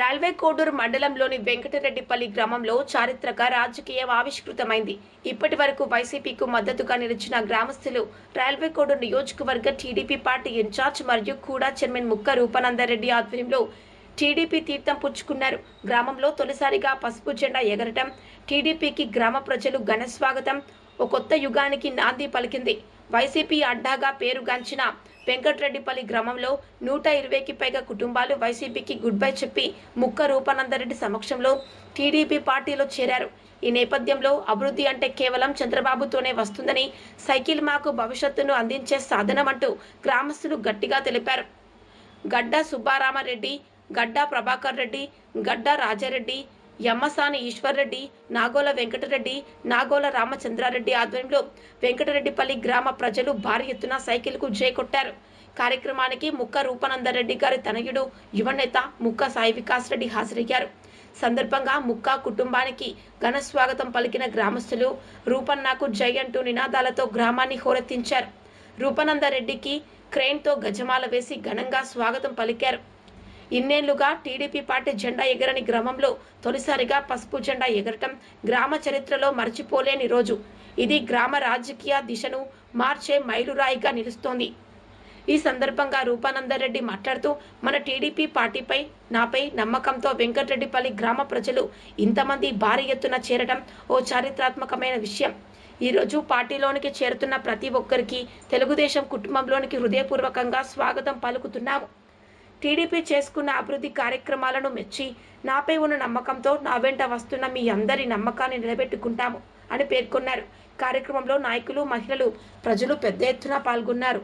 Railway Koduru మండలంలోని వెంకటరెడ్డిపల్లి గ్రామంలో చారిత్రక రాజకీయం ఆవిష్కృతమైంది. ఇప్పటి వరకు వైసీపీకు మద్దతుగా నిలిచిన గ్రామస్తులు రైల్వే కోడూరు నియోజకవర్గ టీడీపీ పార్టీ ఇన్ఛార్జ్ మరియు కూడా చైర్మన్ ముక్క రూపానందరెడ్డి ఆధ్వర్యంలో టీడీపీ తీర్థం పుచ్చుకున్నారు. గ్రామంలో తొలిసారిగా పసుపు జెండా ఎగరటం టీడీపీకి గ్రామ ప్రజలు ఘన స్వాగతం ఓ కొత్త యుగానికి నాంది పలికింది. వైసీపీ అడ్డాగా పేరుగాంచిన వెంకట్రెడ్డిపల్లి గ్రామంలో నూట ఇరవైకి పైగా కుటుంబాలు వైసీపీకి గుడ్ బై చెప్పి ముక్క రూపానందరెడ్డి సమక్షంలో టీడీపీ పార్టీలో చేరారు. ఈ నేపథ్యంలో అభివృద్ధి అంటే కేవలం చంద్రబాబుతోనే వస్తుందని సైకిల్ మాకు భవిష్యత్తును అందించే సాధనమంటూ గ్రామస్తులు గట్టిగా తెలిపారు. గడ్డ సుబ్బారామరెడ్డి గడ్డ ప్రభాకర్ రెడ్డి గడ్డ రాజారెడ్డి యమ్మసాని ఈశ్వర్రెడ్డి నాగోల వెంకటరెడ్డి నాగోల రామచంద్రారెడ్డి ఆధ్వర్యంలో వెంకటరెడ్డిపల్లి గ్రామ ప్రజలు భారీ ఎత్తున సైకిల్కు జై కొట్టారు. కార్యక్రమానికి ముక్క రూపానందరెడ్డి గారి తనయుడు యువనేత ముక్క సాయి వికాస్ రెడ్డి హాజరయ్యారు. సందర్భంగా ముక్క కుటుంబానికి ఘన స్వాగతం పలికిన గ్రామస్తులు రూపన్నకు జై అంటూ నినాదాలతో గ్రామాన్ని హోరెత్తించారు. రూపనందరెడ్డికి క్రెయిన్తో గజమాల వేసి ఘనంగా స్వాగతం పలికారు. ఇన్నేళ్ళుగా టీడీపీ పార్టీ జెండా ఎగరని గ్రామంలో తొలిసారిగా పసుపు జెండా ఎగరటం గ్రామ చరిత్రలో మర్చిపోలేని రోజు. ఇది గ్రామ రాజకీయ దిశను మార్చే మైలురాయిగా నిలుస్తోంది. ఈ సందర్భంగా రూపానందరెడ్డి మాట్లాడుతూ మన టీడీపీ పార్టీపై నాపై నమ్మకంతో వెంకటరెడ్డిపల్లి గ్రామ ప్రజలు ఇంతమంది భారీ ఎత్తున చేరడం ఓ చారిత్రాత్మకమైన విషయం. ఈరోజు పార్టీలోనికి చేరుతున్న ప్రతి ఒక్కరికి తెలుగుదేశం కుటుంబంలోనికి హృదయపూర్వకంగా స్వాగతం పలుకుతున్నాము. టీడీపీ చేసుకున్న అభివృద్ధి కార్యక్రమాలను మెచ్చి నాపై ఉన్న నమ్మకంతో నా వెంట వస్తున్న మీ అందరి నమ్మకాన్ని నిలబెట్టుకుంటాము అని పేర్కొన్నారు. కార్యక్రమంలో నాయకులు మహిళలు ప్రజలు పెద్ద ఎత్తున పాల్గొన్నారు.